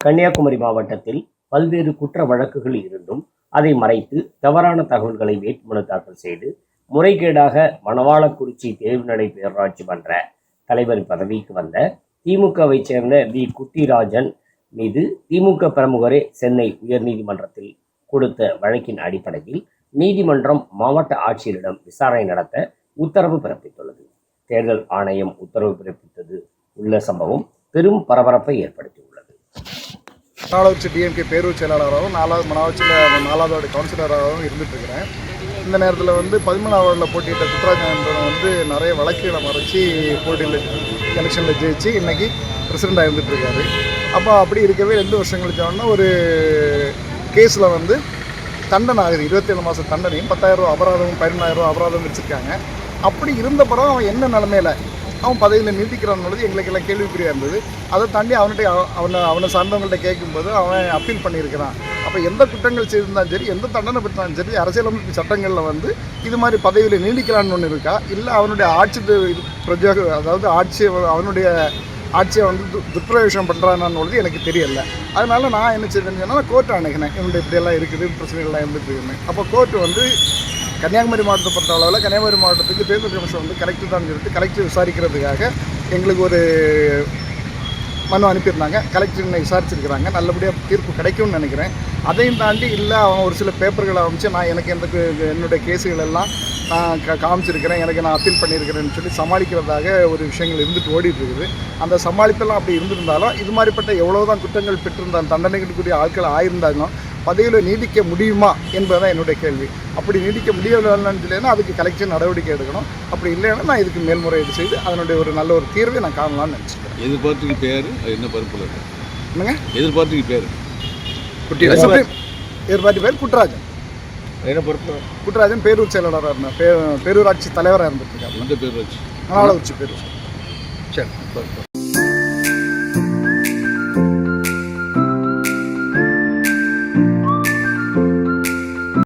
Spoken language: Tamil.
கன்னியாகுமரி மாவட்டத்தில் பல்வேறு குற்ற வழக்குகள் இருந்தும் அதை மறைத்து தவறான தகவல்களை வேட்புமனு தாக்கல் செய்து முறைகேடாக மணவாளக்குறிச்சி தேர்வுநடை பேரூராட்சி மன்ற தலைவர் பதவிக்கு வந்த திமுகவை சேர்ந்த வி. குட்டிராஜன் மீது திமுக பிரமுகரே சென்னை உயர்நீதிமன்றத்தில் கொடுத்த வழக்கின் அடிப்படையில் நீதிமன்றம் மாவட்ட ஆட்சியரிடம் விசாரணை நடத்த உத்தரவு பிறப்பித்துள்ளது. தேர்தல் ஆணையம் உத்தரவு பிறப்பித்தது உள்ள சம்பவம் பெரும் பரபரப்பை ஏற்படுத்தி மணாலூர்ச்சி டிஎம்கே பேரூர் செயலாளராகவும் நாலாவது மனாவச்சியில் நாலாவது வார்டு கவுன்சிலராகவும் இருந்துட்டு இருக்கிறேன் இந்த நேரத்தில் வந்து பதிமூணாம் வார்டில் போட்டியிட்ட குற்றராஜன் வந்து நிறைய வழக்குகளை மறைச்சி போட்டியில் எலெக்ஷனில் ஜெயிச்சு இன்றைக்கி பிரசிடெண்டாக இருந்துகிட்ருக்காரு அப்போ அப்படி இருக்கவே ரெண்டு வருஷம் கழிச்சோன்னா ஒரு கேஸில் வந்து தண்டனை ஆகுது இருபத்தேழு மாதம் தண்டனையும் பத்தாயிரம் ரூபா அபராதமும் பதினொன்றாயிரம் ரூபா அபராதம் வச்சுருக்காங்க அப்படி இருந்த பிறகு அவன் என்ன நிலமையில அவன் பதவியில் நீட்டிக்கிறான்னு எங்களுக்கெல்லாம் கேள்விக்குறியாக இருந்தது. அதை தாண்டி அவன்கிட்ட அவனை அவனை சார்ந்தவங்கள்ட்ட கேட்கும்போது அவன் அப்பீல் பண்ணியிருக்கிறான். அப்போ எந்த குற்றங்கள் செய்திருந்தாலும் சரி எந்த தண்டனை பெற்றாலும் சரி அரசியலமைப்பு சட்டங்களில் வந்து இது மாதிரி பதவியில் நீடிக்கிறான்னு ஒன்று இருக்கா? இல்லை அவனுடைய ஆட்சி இது பிரஜோக அதாவது ஆட்சி அவனுடைய ஆட்சியை வந்து து துஷ்பிரயோகம் பண்ணுறான்னு எனக்கு தெரியல. அதனால நான் என்ன செய்யணும்னு சொன்னால் கோர்ட்டை அணுகினேன். என்னுடைய இப்படியெல்லாம் இருக்குது பிரச்சனைகள்லாம் இருந்துட்டு இருக்குன்னு. அப்போ கோர்ட்டு வந்து கன்னியாகுமரி மாவட்டத்தை பொறுத்த அளவில் கன்னியாகுமரி மாவட்டத்துக்கு தேர்தல் கமிஷன் வந்து கலெக்டர் தான் சொல்லிட்டு கலெக்டர் விசாரிக்கிறதுக்காக எங்களுக்கு ஒரு மனு அனுப்பியிருந்தாங்க. கலெக்டர் என்னை விசாரிச்சிருக்கிறாங்க. நல்லபடியாக தீர்ப்பு கிடைக்கும்னு நினைக்கிறேன். அதையும் தாண்டி இல்லை அவன் ஒரு சில பேப்பர்களை அமைச்சு நான் எனக்கு எந்த என்னுடைய கேஸுகள் எல்லாம் நான் க காமிச்சிருக்கிறேன். எனக்கு நான் அப்பீல் பண்ணியிருக்கிறேன்னு சொல்லி சமாளிக்கிறதாக ஒரு விஷயங்கள் இருந்துட்டு ஓடிட்டு இருக்குது அந்த சமாளிப்பெல்லாம் அப்படி இருந்திருந்தாலும் இது மாதிரிப்பட்ட எவ்வளோ தான் குற்றங்கள் பெற்றிருந்தாலும் தண்டனைகளுக்குரிய ஆட்கள் ஆயிருந்தாலும் பதவியில் நீடிக்க முடியுமா என்பதுதான் என்னுடைய கேள்வி. அப்படி நீடிக்க முடியவில்லைன்னு சொல்லினா அதுக்கு கலெக்டர் நடவடிக்கை எடுக்கணும். அப்படி இல்லைன்னா நான் இதுக்கு மேல்முறையீடு செய்து அதனுடைய ஒரு நல்ல ஒரு தீர்வை நான் காணலாம்னு நினச்சிக்கிறேன். எதிர்பார்த்துக்கு பேர் என்ன பருப்பில் இருக்கு? என்னங்க? எதிர்பார்த்துக்கு பேர். சுப்ரீம் எதிர்பார்ட்டி பேர் குட்ராஜன். என்ன பொறுப்பு? குட்ராஜன் பேரூர் செயலாளராக இருந்தார். பே பேரூராட்சி தலைவராக இருந்துட்டு இருக்காரு எந்த பேர் வச்சு மணாலூர்ச்சி பேரூர் சரி.